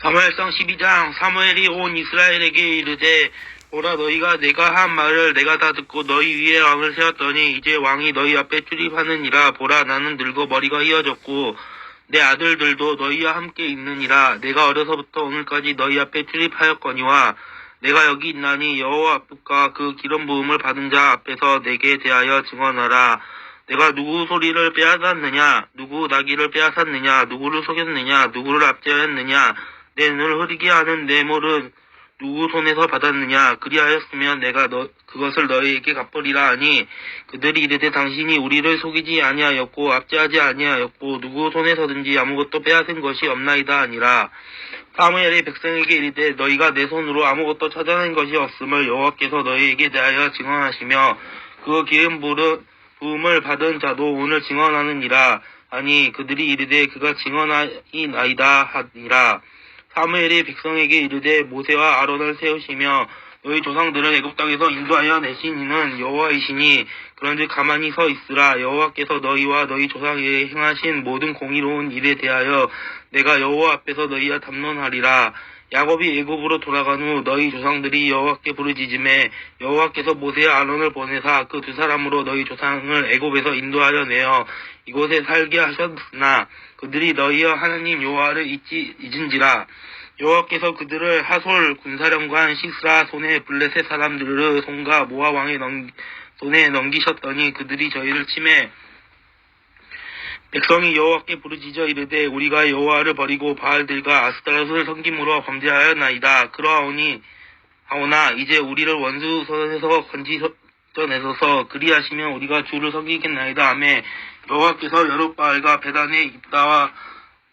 사무엘상 12장 사무엘이 온 이스라엘에게 이르되 보라 너희가 내가 한 말을 내가 다 듣고 너희 위에 왕을 세웠더니 이제 왕이 너희 앞에 출입하느니라. 보라 나는 늙어 머리가 휘어졌고 내 아들들도 너희와 함께 있느니라. 내가 어려서부터 오늘까지 너희 앞에 출입하였거니와 내가 여기 있나니 여호와 앞과 그 기름 부음을 받은 자 앞에서 내게 대하여 증언하라. 내가 누구 소리를 빼앗았느냐? 누구 나귀를 빼앗았느냐? 누구를 속였느냐? 누구를 압제하였느냐 내 눈을 흐리게 하는 내 몰은 누구 손에서 받았느냐? 그리하였으면 내가 너 그것을 너희에게 갚으리라 하니 그들이 이르되 당신이 우리를 속이지 아니하였고 압제하지 아니하였고 누구 손에서든지 아무것도 빼앗은 것이 없나이다 아니라. 사무엘의 백성에게 이르되 너희가 내 손으로 아무것도 찾아낸 것이 없음을 여호와께서 너희에게 대하여 증언하시며 그 기름 부음을 받은 자도 오늘 증언하느니라. 아니 그들이 이르되 그가 증언하이나이다 하니라 사무엘이 백성에게 이르되 모세와 아론을 세우시며 너희 조상들을 애굽 땅에서 인도하여 내신 이는 여호와이시니 그런즉 가만히 서 있으라. 여호와께서 너희와 너희 조상에게 행하신 모든 공의로운 일에 대하여 내가 여호와 앞에서 너희와 담론하리라 야곱이 애굽으로 돌아간 후 너희 조상들이 여호와께 부르짖음에 여호와께서 모세와 아론을 보내사 그 두 사람으로 너희 조상을 애굽에서 인도하여 내어 이곳에 살게 하셨으나 그들이 너희여 하나님 여호와를 잊지 잊은지라. 여호와께서 그들을 하솔 군사령관 시스라 손에 블레셋 사람들을 손과 모아 왕의 넘, 손에 넘기셨더니 그들이 저희를 침해 백성이 여호와께 부르짖어 이르되 우리가 여호와를 버리고 바알들과 아스타롯을 섬김으로 범죄하였나이다. 그러하오니 하오나 이제 우리를 원수 손에서 건지셔내소서 그리하시면 우리가 주를 섬기겠나이다 하매 여호와께서 여룻바알과 베단의 입다와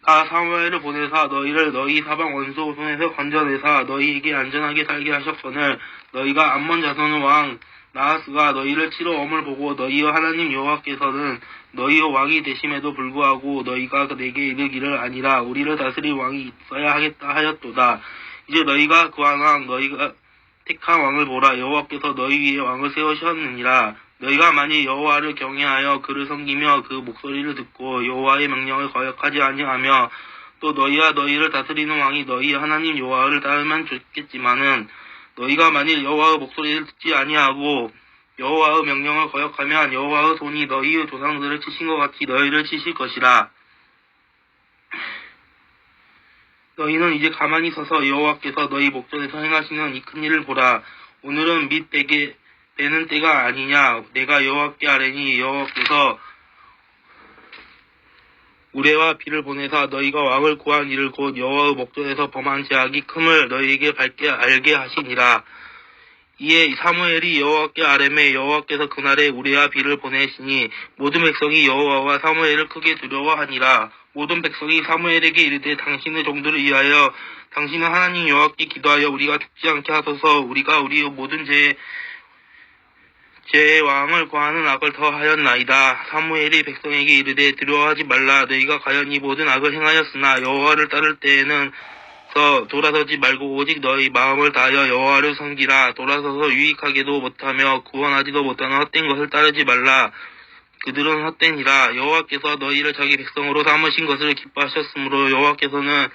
다 사무엘을 보내사 너희를 너희 사방 원수 손에서 건져내사 너희에게 안전하게 살게 하셨거늘 너희가 암몬 자손의 왕 나하스가 너희를 치러 엄을 보고 너희의 하나님 여호와께서는 너희의 왕이 되심에도 불구하고 너희가 내게 이르기를 아니라 우리를 다스릴 왕이 있어야 하겠다 하였도다. 이제 너희가 구한 왕 너희가 택한 왕을 보라 여호와께서 너희 위에 왕을 세우셨느니라. 너희가 만일 여호와를 경외하여 그를 섬기며 그 목소리를 듣고 여호와의 명령을 거역하지 아니하며 또 너희와 너희를 다스리는 왕이 너희 하나님 여호와를 따르면 좋겠지만은 너희가 만일 여호와의 목소리를 듣지 아니하고 여호와의 명령을 거역하면 여호와의 손이 너희의 조상들을 치신 것 같이 너희를 치실 것이라. 너희는 이제 가만히 서서 여호와께서 너희 목전에서 행하시는 이 큰 일을 보라. 오늘은 밑 베게 베는 때가 아니냐. 내가 여호와께 아뢰니 여호와께서 우레와 비를 보내사 너희가 왕을 구한 일을 곧 여호와의 목전에서 범한 죄악이 큼을 너희에게 밝게 알게 하시니라. 이에 사무엘이 여호와께 아뢰매 여호와께서 그날에 우레와 비를 보내시니 모든 백성이 여호와와 사무엘을 크게 두려워하니라. 모든 백성이 사무엘에게 이르되 당신의 종들을 위하여 당신은 하나님 여호와께 기도하여 우리가 죽지 않게 하소서 우리가 우리의 모든 죄 제 왕을 구하는 악을 더 하였나이다. 사무엘이 백성에게 이르되 두려워하지 말라. 너희가 과연 이 모든 악을 행하였으나 여호와를 따를 때에는 서 돌아서지 말고 오직 너희 마음을 다하여 여호와를 섬기라. 돌아서서 유익하게도 못하며 구원하지도 못하는 헛된 것을 따르지 말라. 그들은 헛되니라. 여호와께서 너희를 자기 백성으로 삼으신 것을 기뻐하셨으므로 여호와께서는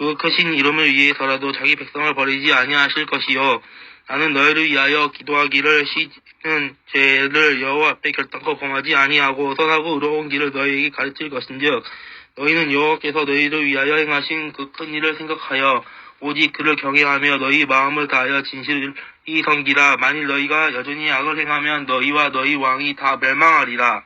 그 크신 이름을 위해서라도 자기 백성을 버리지 아니하실 것이요. 나는 너희를 위하여 기도하기를 시는 죄를 여호와 앞에 결단코 범하지 아니하고 선하고 의로운 길을 너희에게 가르칠 것인즉 너희는 여호와께서 너희를 위하여 행하신 그 큰 일을 생각하여 오직 그를 경외하며 너희 마음을 다하여 진실이 섬기라 만일 너희가 여전히 악을 행하면 너희와 너희 왕이 다 멸망하리라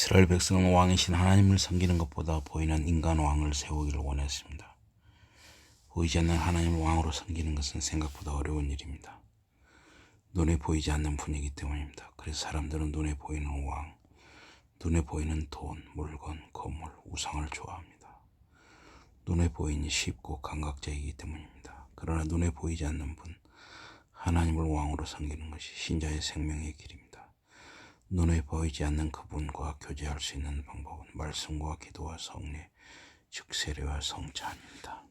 이스라엘 백성은 왕이신 하나님을 섬기는 것보다 보이는 인간 왕을 세우기를 원했습니다. 보이지 않는 하나님을 왕으로 섬기는 것은 생각보다 어려운 일입니다. 눈에 보이지 않는 분이기 때문입니다. 그래서 사람들은 눈에 보이는 왕, 눈에 보이는 돈, 물건, 건물, 우상을 좋아합니다. 눈에 보이니 쉽고 감각적이기 때문입니다. 그러나 눈에 보이지 않는 분, 하나님을 왕으로 섬기는 것이 신자의 생명의 길입니다. 눈에 보이지 않는 그분과 교제할 수 있는 방법은 말씀과 기도와 성례, 즉 세례와 성찬입니다.